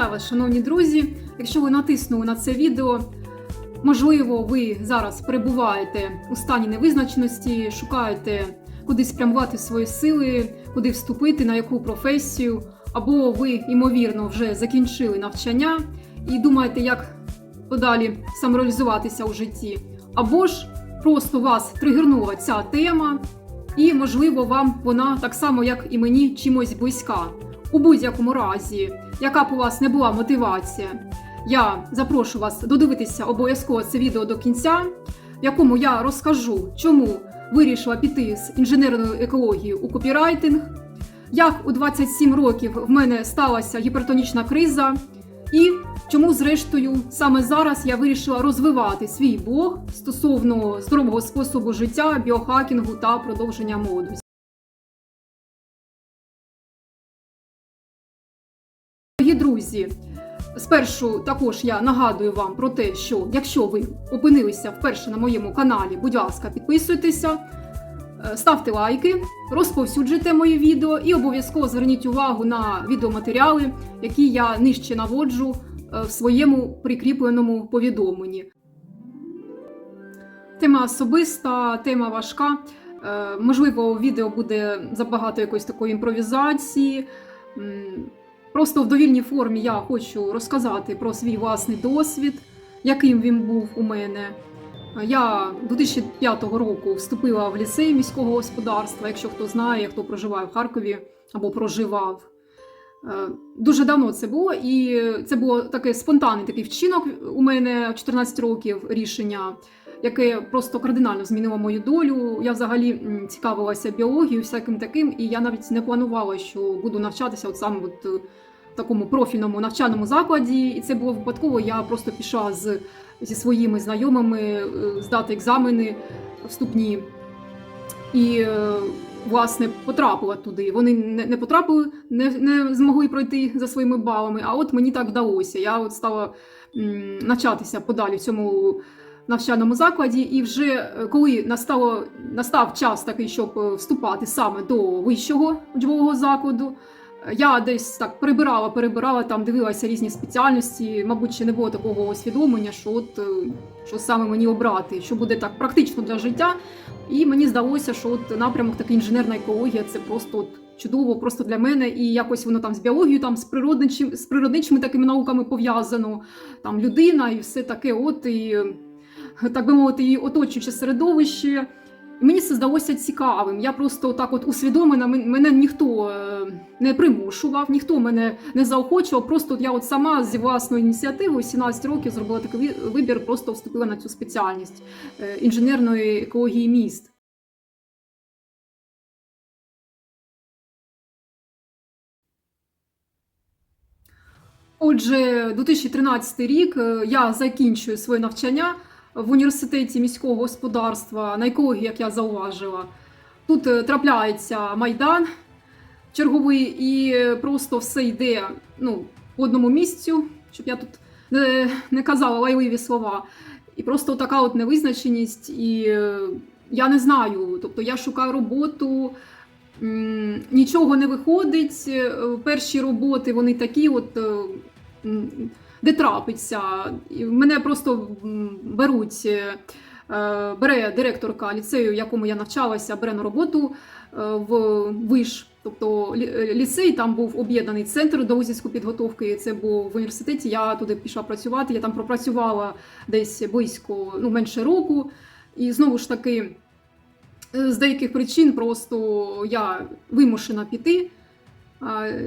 Вітаю вас, шановні друзі. Якщо ви натиснули на це відео, можливо, ви зараз перебуваєте у стані невизначеності, шукаєте, куди спрямувати свої сили, куди вступити, на яку професію, або ви, ймовірно, вже закінчили навчання і думаєте, як подалі самореалізуватися у житті, або ж просто вас тригернула ця тема, і, можливо, вам вона так само, як і мені, чимось близька. У будь-якому разі, яка б у вас не була мотивація, я запрошу вас додивитися обов'язково це відео до кінця, в якому я розкажу, чому вирішила піти з інженерної екології у копірайтинг, як у 27 років в мене сталася гіпертонічна криза, і чому, зрештою, саме зараз я вирішила розвивати свій блог стосовно здорового способу життя, біохакінгу та продовження молодості. Дорогі друзі, спершу також я нагадую вам про те, що якщо ви опинилися вперше на моєму каналі, будь ласка, підписуйтеся, е, ставте лайки, розповсюджуйте мої відео і обов'язково зверніть увагу на відеоматеріали, які я нижче наводжу е, в своєму прикріпленому повідомленні. Тема особиста, тема важка. Е, Можливо, відео буде забагато якоїсь такої імпровізації. Просто в довільній формі я хочу розказати про свій власний досвід, яким він був у мене. Я 2005 року вступила в ліцей міського господарства, якщо хто знає, хто проживає в Харкові або проживав. Е, Дуже давно це було, і це було таке спонтанний такий вчинок у мене в 14 років рішення, яке просто кардинально змінило мою долю. Я взагалі цікавилася біологією, всяким таким, і я навіть не планувала, що буду навчатися от саме от, е, в такому профільному навчальному закладі. І це було випадково. Я просто пішла з, зі своїми знайомими е, здати екзамени вступні. І е, власне потрапила туди. Вони не, не потрапили, не, не змогли пройти за своїми балами. А от мені так вдалося. Я от стала м, навчатися подалі в цьому навчальному закладі, і вже е, коли настало настав час такий, щоб е, вступати саме до вищого учбового закладу. е, Я десь так перебирала, перебирала там, дивилася різні спеціальності. Мабуть, ще не було такого усвідомлення, що от що саме мені обрати, що буде так практично для життя. І мені здалося, що от напрямок такий інженерна екологія це просто от чудово, просто для мене. І якось воно там з біологією, там з природничим, з природничими такими науками пов'язано. Там людина і все таке, от і так би мовити, її оточуюче середовище. І мені це здалося цікавим. Я просто так от усвідомлена, мен- мене ніхто е, не примушував, ніхто мене не заохочував. Просто я от сама зі власною ініціативою 17 років зробила такий вибір, просто вступила на цю спеціальність е, інженерної екології міст. Отже, 2013 рік е, я закінчую своє навчання в університеті міського господарства на екології, як я зауважила. Тут е, трапляється майдан черговий, і просто все йде ну, по одному місцю, щоб я тут не, не казала лайливі слова. І просто така от невизначеність, і е, я не знаю. Тобто я шукаю роботу, нічого не виходить. Е, Перші роботи вони такі, от. Де трапиться. І Мене просто беруть, е, бере директорка ліцею, в якому я навчалася, бере на роботу е, в виш. Тобто е, ліцей там був об'єднаний центр доузівської підготовки. Це був в університеті. Я туди пішла працювати. Я там пропрацювала десь близько ну, менше року. І знову ж таки, з деяких причин просто я вимушена піти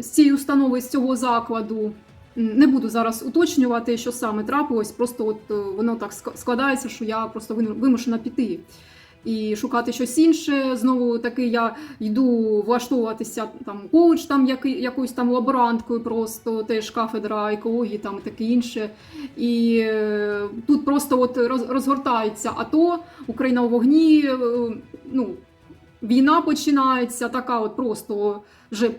з цієї установи, з цього закладу. Не буду зараз уточнювати, що саме трапилось, просто от е, воно так складається, що я просто вимушена піти і шукати щось інше. Знову таки я йду влаштовуватися там коуч, там який, якоюсь там лаборанткою, просто теж кафедра екології, там і таке інше. І е, тут просто от роз, розгортається АТО, Україна у вогні. е, Ну, війна починається, така от просто вже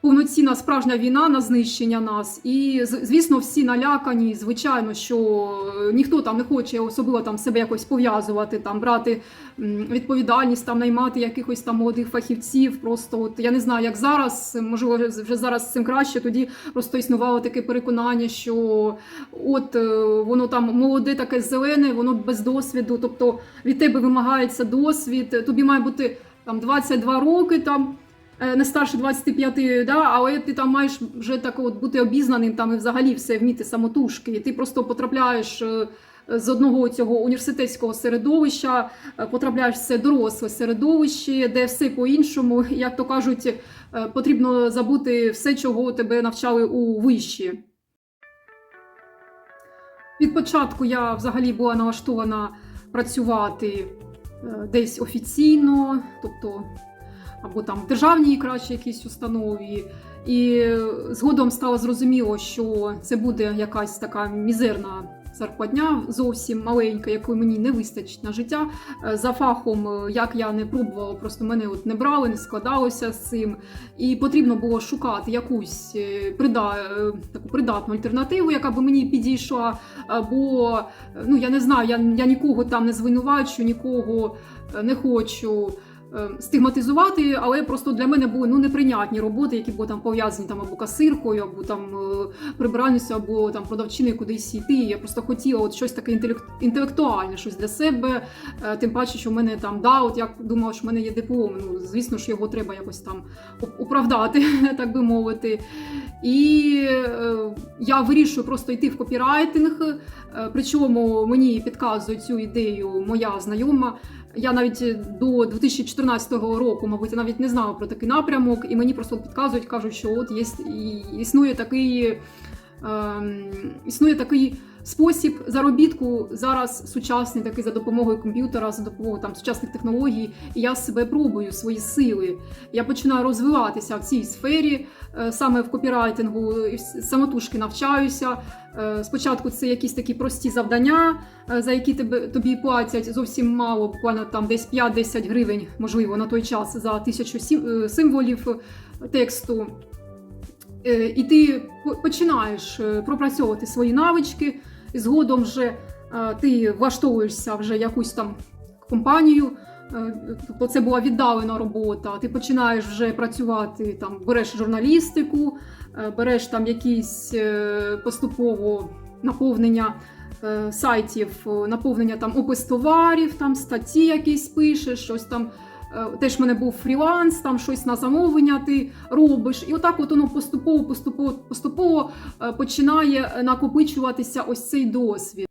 повноцінна справжня війна на знищення нас. І звісно, всі налякані. Звичайно, що е, ніхто там не хоче особливо там себе якось пов'язувати, там брати відповідальність, там наймати якихось там молодих фахівців. Просто от я не знаю, як зараз, можливо, вже зараз цим краще. Тоді просто існувало таке переконання, що от е, воно там молоде, таке зелене, воно без досвіду. Тобто від тебе вимагається досвід. Тобі має бути там 22 роки там. Е, Не старше 25, да, але ти там маєш вже так от бути обізнаним там і взагалі все вміти самотужки. І ти просто потрапляєш е, з одного цього університетського середовища, е, потрапляєш в це доросле середовище, де все по-іншому, як то кажуть, потрібно забути все, чого тебе навчали у виші. Від початку я взагалі була налаштована працювати десь офіційно, тобто або там державній краще якійсь установі. І згодом стало зрозуміло, що це буде якась така мізерна зарплатня, зовсім маленька, якої мені не вистачить на життя. Е, За фахом, е, як я не пробувала, просто мене от не брали, не складалося з цим. І потрібно було шукати якусь е, прида, таку придатну альтернативу, яка би мені підійшла. Бо ну я не знаю, я, я нікого там не звинувачу, нікого не хочу стигматизувати, але просто для мене були ну неприйнятні роботи, які були там пов'язані там або касиркою, або там е, прибиральницею, або там продавчиною кудись йти. Я просто хотіла от щось таке інтелектуальне, щось для себе. Е, Тим паче, що в мене там да, от я думала, що в мене є диплом. Ну звісно ж, його треба якось там оправдати, так би мовити. І е, я вирішую просто йти в копірайтинг. Причому мені підказує цю ідею моя знайома. Я навіть до 2014 року, мабуть, я навіть не знала про такий напрямок, і мені просто підказують, кажуть, що от є існує такий, ем, існує такий спосіб заробітку зараз сучасний, такий за допомогою комп'ютера, за допомогою там сучасних технологій. І я себе пробую свої сили. Я починаю розвиватися в цій сфері, е, саме в копірайтингу, самотужки навчаюся. Е, Спочатку це якісь такі прості завдання, е, за які тебе тобі платять зовсім мало, буквально там десь 5-10 гривень, можливо, на той час за тисячу символів тексту. І ти починаєш пропрацьовувати свої навички, згодом вже е, ти влаштовуєшся вже якусь там компанію. е, Тобто це була віддалена робота. Ти починаєш вже працювати там, береш журналістику, е, береш там якісь поступово наповнення сайтів, наповнення там опис товарів, там статті якісь пишеш, щось там. Е, Теж в мене був фріланс, там щось на замовлення ти робиш, і отак от воно поступово, поступово, поступово е, починає накопичуватися ось цей досвід.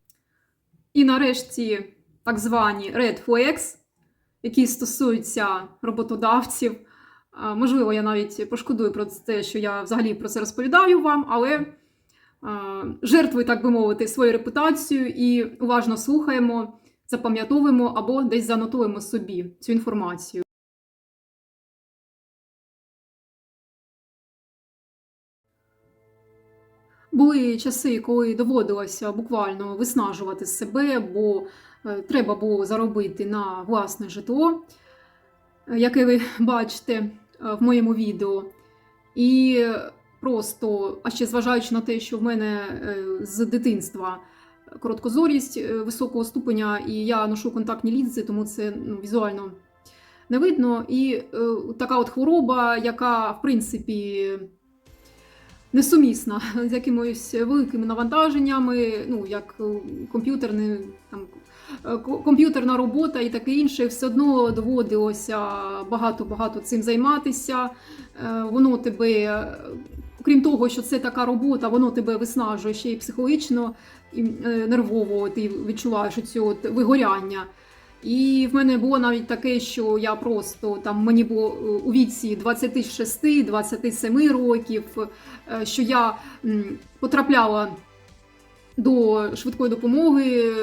І нарешті так звані red flags, які стосуються роботодавців. Можливо, я навіть пошкодую про те, що я взагалі про це розповідаю вам, але а, жертвуй, так би мовити, свою репутацію і уважно слухаємо, запам'ятовуємо або десь занотуємо собі цю інформацію. Були часи, коли доводилося буквально виснажувати себе, бо е, треба було заробити на власне житло, е, яке ви бачите е, в моєму відео. І просто, а ще зважаючи на те, що в мене з дитинства короткозорість е, високого ступеня, і я ношу контактні лінзи, тому це ну, візуально не видно. І е, така от хвороба, яка в принципі несумісна з якимось великими навантаженнями, ну як е, комп'ютерне там. е, Комп'ютерна робота і таке інше, все одно доводилося багато-багато цим займатися. Воно тебе, е, крім того, що це така робота, воно тебе виснажує ще й психологічно, і е, нервово ти відчуваєш цю от вигоряння. І в мене було навіть таке, що я просто там мені було е, у віці 26-27 років, е, що я потрапляла до швидкої допомоги.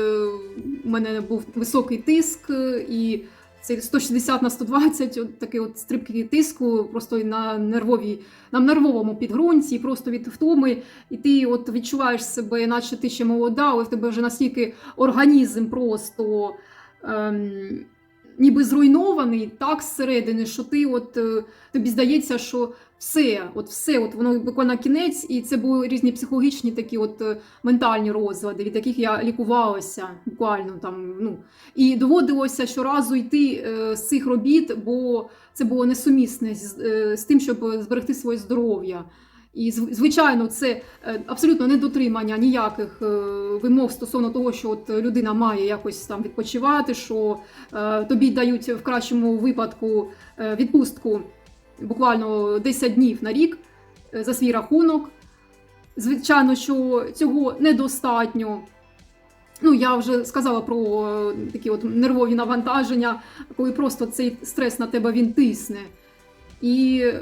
У мене був високий тиск, і це 160 на 120, от такий от стрибки тиску, просто на нервовій, на нервовому підґрунті, просто від втоми. І ти от відчуваєш себе, наче ти ще молода, але в тебе вже настільки організм просто ем, ніби зруйнований так зсередини, що ти от е, тобі здається, що все, от все, от воно буквально кінець, і це були різні психологічні такі от е, ментальні розлади, від яких я лікувалася буквально там. Ну і доводилося щоразу йти е, з цих робіт, бо це було несумісне з, е, з тим, щоб зберегти своє здоров'я. І звичайно, це е, абсолютно недотримання ніяких е, вимог стосовно того, що от людина має якось там відпочивати, що тобі дають в кращому випадку відпустку буквально 10 днів на рік е, за свій рахунок. Звичайно, що цього недостатньо. Ну, я вже сказала про е, такі от нервові навантаження, коли просто цей стрес на тебе він тисне. І е,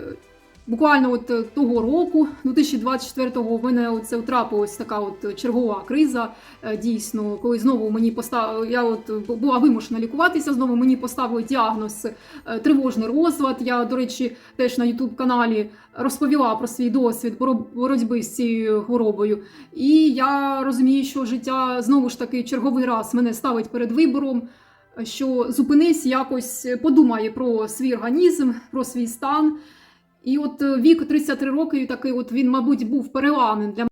буквально от е, того року, 2024-го, в мене це трапилась така от чергова криза. е, Дійсно, коли знову мені поставили, я от була вимушена лікуватися, знову мені поставили діагноз е, тривожний розлад. Я, до речі, теж на youtube каналі розповіла про свій досвід боротьби з цією хворобою. І я розумію, що життя знову ж таки черговий раз мене ставить перед вибором. Що зупинись, якось подумай про свій організм, про свій стан. І от е, вік 33 роки, такий от він, мабуть, був переламним для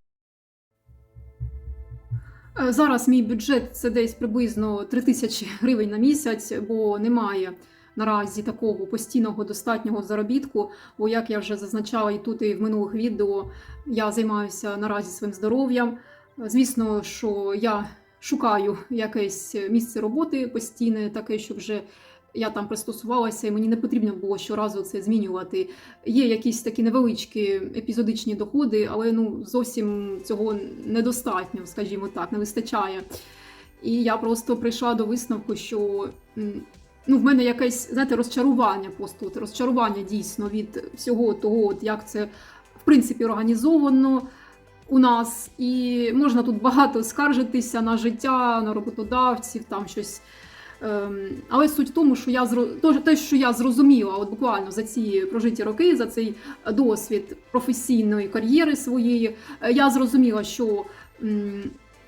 Е, Зараз мій бюджет це десь приблизно 3 тисячі гривень на місяць, бо немає наразі такого постійного достатнього заробітку. Бо, як я вже зазначала і тут, і в минулих відео, я займаюся наразі своїм здоров'ям. Звісно, що я шукаю якесь місце роботи постійне, таке, щоб вже я там пристосувалася, і мені не потрібно було щоразу це змінювати. Є якісь такі невеличкі епізодичні доходи, але ну зовсім цього недостатньо, скажімо так, не вистачає. І я просто прийшла до висновку, що ну, в мене якесь знаєте, розчарування просто от, розчарування дійсно від всього того, от як це в принципі організовано у нас. І можна тут багато скаржитися на життя, на роботодавців, там щось. Ем, Але суть в тому, що я те, що я зрозуміла, от буквально за ці прожиті роки, за цей досвід професійної кар'єри своєї, е, я зрозуміла, що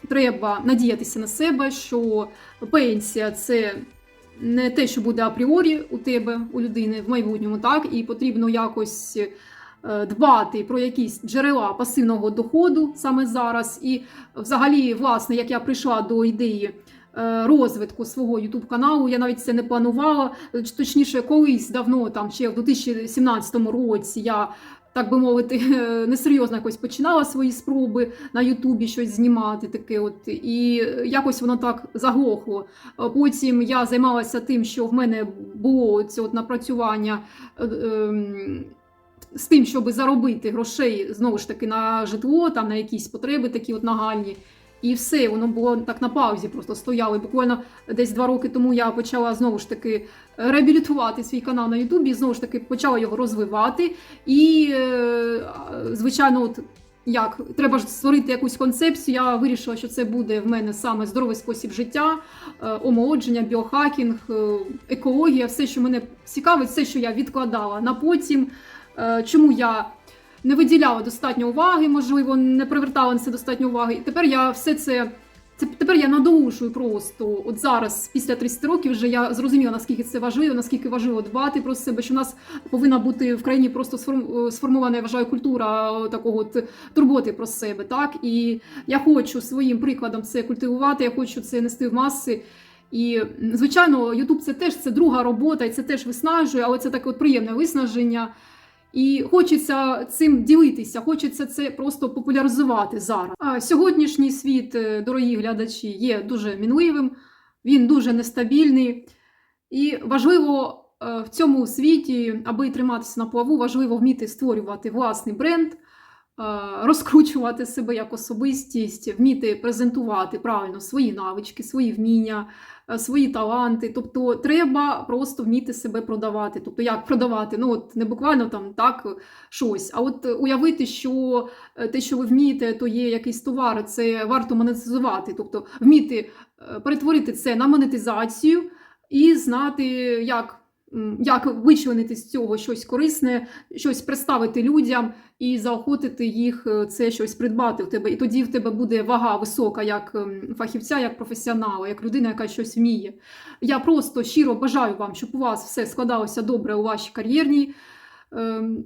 треба надіятися на себе, що пенсія це не те, що буде апріорі у тебе, у людини в майбутньому, так, і потрібно якось. е, Дбати про якісь джерела пасивного доходу саме зараз, і взагалі, власне, як я прийшла до ідеї розвитку свого youtube каналу. Я навіть це не планувала. Точніше, колись давно, там ще в 2017 році, я. Так би мовити, несерйозно якось починала свої спроби на Ютубі щось знімати таке, от і якось воно так заглохло. Е, Потім я займалася тим, що в мене було це от напрацювання е, ем, з тим, щоб заробити грошей знову ж таки на житло, там на якісь потреби такі от нагальні. І все, воно було так на паузі, просто стояло. І буквально десь два роки тому я почала знову ж таки реабілітувати свій канал на Ютубі, знову ж таки почала його розвивати. І, е, звичайно, от як треба ж створити якусь концепцію. Я вирішила, що це буде в мене саме здоровий спосіб життя, е, омолодження, біохакінг, е, екологія, все, що мене цікавить, все, що я відкладала на потім. Е, Чому я не виділяла достатньо уваги, можливо, не привертала на це достатньо уваги. І тепер я все це. Це тепер я надолужую просто. От зараз, після 30 років, вже я зрозуміла, наскільки це важливо, наскільки важливо дбати про себе, що в нас повинна бути в країні просто сформована, я вважаю, культура е, такого от турботи про себе. Так і я хочу своїм прикладом це культивувати, я хочу це нести в маси. І звичайно, Ютуб це теж це друга робота, і це теж виснажує, але це таке от приємне виснаження. І хочеться цим ділитися, хочеться це просто популяризувати зараз. А сьогоднішній світ, е, дорогі глядачі, є дуже мінливим, він дуже нестабільний. І важливо е, в цьому світі, аби триматися на плаву, важливо вміти створювати власний бренд, е, розкручувати себе як особистість, вміти презентувати правильно свої навички, свої вміння, свої таланти. Тобто треба просто вміти себе продавати. Тобто, як продавати? Ну от не буквально там так щось, а от уявити, що е, те, що ви вмієте, то є якийсь товар, це варто монетизувати, тобто вміти е, перетворити це на монетизацію і знати, як як вичленити з цього щось корисне, щось представити людям і заохотити їх е, це щось придбати в тебе. І тоді в тебе буде вага висока як ем, фахівця, як професіонала, як людина, яка щось вміє. Я просто щиро бажаю вам, щоб у вас все складалося добре у вашій кар'єрній, ем,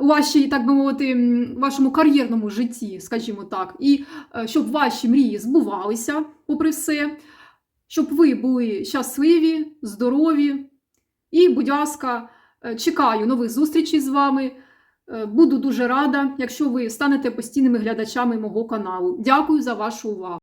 у вашій, так би мовити, вашому кар'єрному житті, скажімо так, і е, щоб ваші мрії збувалися, попри все, щоб ви були щасливі, здорові. І, будь ласка, е, чекаю нових зустрічей з вами. Е, Буду дуже рада, якщо ви станете постійними глядачами мого каналу. Дякую за вашу увагу.